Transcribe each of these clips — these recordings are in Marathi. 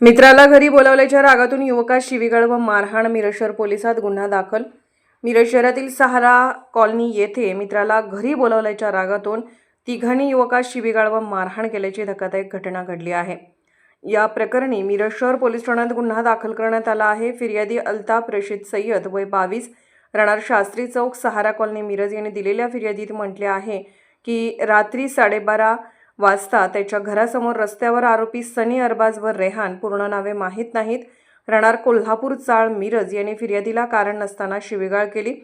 मित्राला घरी बोलावल्याच्या रागातून युवकास शिवीगाळ व मारहाण मिरज पोलिसात गुन्हा दाखल. मिरज शहरातील सहारा कॉलनी येथे मित्राला घरी बोलावल्याच्या रागातून तिघांनी युवकास शिवीगाळ व मारहाण केल्याची धक्कादायक घटना घडली आहे. या प्रकरणी मिरज शहर पोलीस ठाण्यात गुन्हा दाखल करण्यात आला आहे. फिर्यादी अल्ताफ रशीद सय्यद वय बावीस राहणार शास्त्री चौक सहारा कॉलनी मिरज यांनी दिलेल्या फिर्यादीत म्हटले आहे की रात्री साडेबारा वाजता त्याच्या घरासमोर रस्त्यावर आरोपी सनी अरबाज व रेहान. पूर्ण नावे माहीत नाहीत. राहणार कोल्हापूर चाळ मिरज यांनी फिर्यादीला कारण नसताना शिवीगाळ केली.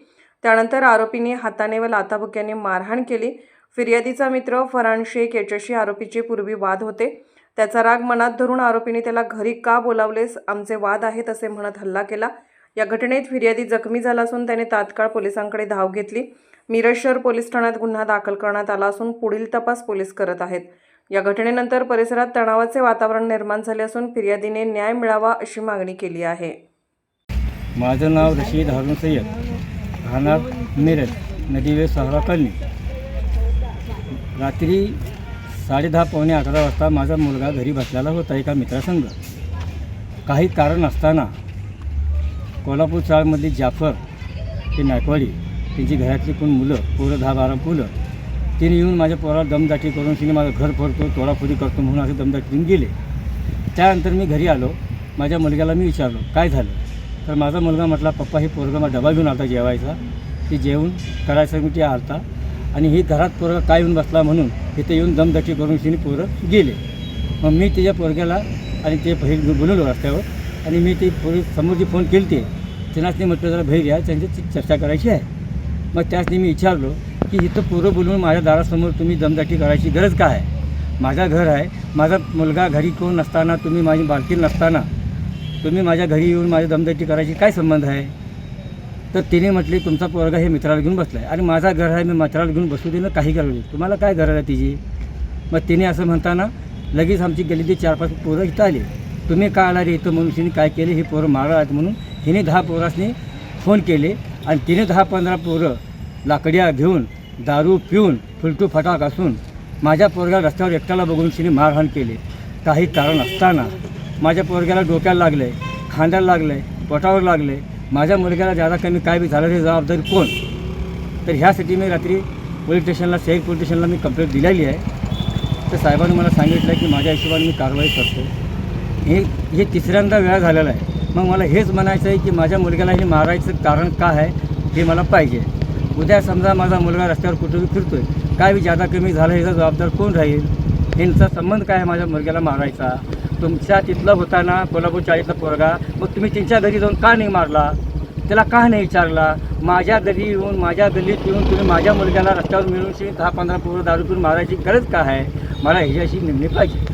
त्यानंतर आरोपीने हाताने व लाथाबुक्याने मारहाण केली. फिर्यादीचा मित्र फरहान शेख याच्याशी आरोपीचे पूर्वी वाद होते. त्याचा राग मनात धरून आरोपीने त्याला घरी का बोलावलेस? आमचे वाद आहेत असे म्हणत हल्ला केला. या घटनेत फिर्यादी जखमी झाला असून त्याने तात्काळ पोलिसांकडे धाव घेतली. मिरज शहर पोलीस ठाण्यात गुन्हा दाखल करण्यात आला असून पुढील तपास पोलीस करत आहेत. या घटनेनंतर परिसरात तणावाचे वातावरण निर्माण झाले असून फिर्यादीने न्याय मिळावा अशी मागणी केली आहे. माझं नाव रशीद हारून सय्यद. राहणार मिरज नदीवे सहारा कॉलनी रात्री साडेदहा पावणे अकरा वाजता माझा मुलगा घरी बसलेला होता एका मित्रासंग. काही कारण असताना कोल्हापूर चाळमधली जाफर ते नायकवाडी त्यांची घरातली कोण मुलं पोरं दहा बारा मुलं तिने येऊन माझ्या पोराला दमदाटी करून तिने माझं घर फोडतो तोडाफोडी करतो म्हणून असं दमदाटी देऊन गेले. त्यानंतर मी घरी आलो. माझ्या मुलग्याला मी विचारलो काय झालं? तर माझा मुलगा म्हटला पप्पा हे पोरगा मला डबा घेऊन आलता जेवायचा. ते जेवण करायचं मी ते आलता आणि ही घरात पोरगा काय येऊन बसला म्हणून तिथे येऊन दमदाटी करून तिने पोरं गेले. मग मी त्याच्या पोरग्याला आणि ते पहिले बोलवलो रस्त्यावर आणि मी ते पोलीस समोर जी फोन केली ते त्यांनाच म्हटलं जरा भेट घ्या त्यांची चर्चा करायची आहे. मग त्याचनी मी विचारलो की इथं पोरं बोलून माझ्या दारासमोर तुम्ही दमदाटी करायची गरज काय आहे? माझा घर आहे माझा मुलगा घरी कोण नसताना तुम्ही माझी बालकी नसताना तुम्ही माझ्या घरी येऊन माझ्या दमदाटी करायची काय संबंध आहे? तर तिने म्हटली तुमचा पोरगा हे मित्राला घेऊन बसला आहे आणि माझा घर आहे मी मित्राला घेऊन बसू देणं काही गरज नाही. तुम्हाला काय गरज आहे तिची? मग तिने असं म्हणताना लगेच आमची गल्लीतली चार पाच पोरं इथं आली. तुम्ही का आला रे इथं म्हणून? तिने काय केले? हे पोरं मारं आहेत म्हणून हिने दहा पोरासनी फोन केले आणि तिने दहा पंधरा पोरं लाकड्या घेऊन दारू पिऊन फुलटू फटाक असून माझ्या पोरगा रस्त्यावर एकट्याला बघून तिने मारहाण केली. काही कारण असताना माझ्या पोरग्याला डोक्याला लागलं आहे खांद्याला लागलं आहे पोटावर लागलं आहे माझ्या मुलग्याला जादा कमी काय बी झालं ते जबाबदारी कोण? तर ह्यासाठी मी रात्री पोलीस स्टेशनला शहर पोलीस स्टेशनला मी कंप्लेंट दिलेली आहे. तर साहेबांनी मला सांगितलं की माझ्या हिशोबाने मी कारवाई करतो हे हे तिसऱ्यांदा वेळा झालेला आहे. मग मला हेच म्हणायचं आहे की माझ्या मुलग्याला हे मारायचं कारण काय आहे हे मला पाहिजे. उद्या समजा माझा मुलगा रस्त्यावर कुठेही फिरतोय. काय बी जादा कमी झालं याचा जबाबदार कोण राहील? यांचा संबंध काय आहे माझ्या मुलग्याला मारायचा? तुमच्या तिथला होता ना कोल्हापूर चाळीतला पोरगा मग तुम्ही त्यांच्या घरी जाऊन का नाही मारला? त्याला का नाही विचारला? माझ्या घरी येऊन माझ्या गल्लीत येऊन तुम्ही माझ्या मुलग्याला रस्त्यावर मिळून दहा पंधरा पोरं दारू पिऊन मारायची गरज काय आहे? मला ह्याच्याशी निमणी पाहिजे.